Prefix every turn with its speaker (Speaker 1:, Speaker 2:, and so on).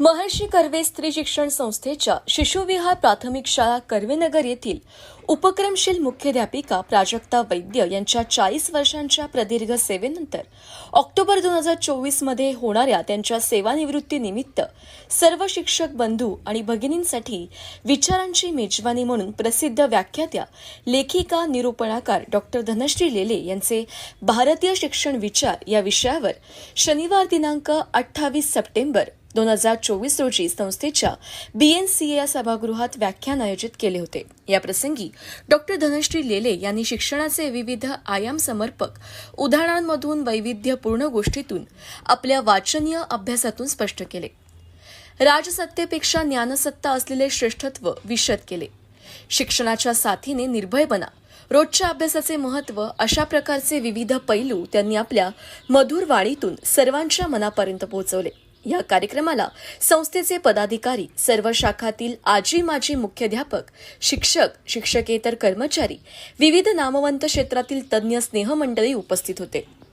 Speaker 1: महर्षी कर्वे स्त्री शिक्षण संस्थेच्या शिशुविहार प्राथमिक शाळा कर्वेनगर येथील उपक्रमशील मुख्याध्यापिका प्राजक्ता वैद्य यांच्या चाळीस वर्षांच्या प्रदीर्घ सेवेनंतर ऑक्टोबर दोन हजार चोवीसमध्ये होणाऱ्या त्यांच्या सेवानिवृत्तीनिमित्त सर्व शिक्षक बंधू आणि भगिनींसाठी विचारांची मेजवानी म्हणून प्रसिद्ध व्याख्यात्या लेखिका निरूपणाकार डॉक्टर धनश्री लेले यांचे भारतीय शिक्षण विचार या विषयावर शनिवार दिनांक अठ्ठावीस सप्टेंबर दोन हजार चोवीस रोजी संस्थेच्या बीएनसीए या सभागृहात व्याख्यान आयोजित केले होते. या प्रसंगी डॉक्टर धनश्री लेले यांनी शिक्षणाचे विविध आयाम समर्पक उदाहरणांमधून वैविध्यपूर्ण गोष्टीतून आपल्या वाचनीय अभ्यासातून स्पष्ट केले. राजसत्तेपेक्षा ज्ञानसत्ता असलेले श्रेष्ठत्व विशद केले. शिक्षणाच्या साथीने निर्भय बना रोजच्या अभ्यासाचे महत्त्व अशा प्रकारचे विविध पैलू त्यांनी आपल्या मधुर वाणीतून सर्वांच्या मनापर्यंत पोहोचवले. या कार्यक्रमाला संस्थेचे पदाधिकारी सर्व शाखातील आजी माजी मुख्याध्यापक शिक्षक शिक्षकेतर कर्मचारी विविध नामवंत क्षेत्रातील तज्ज्ञ स्नेहमंडळी उपस्थित होते.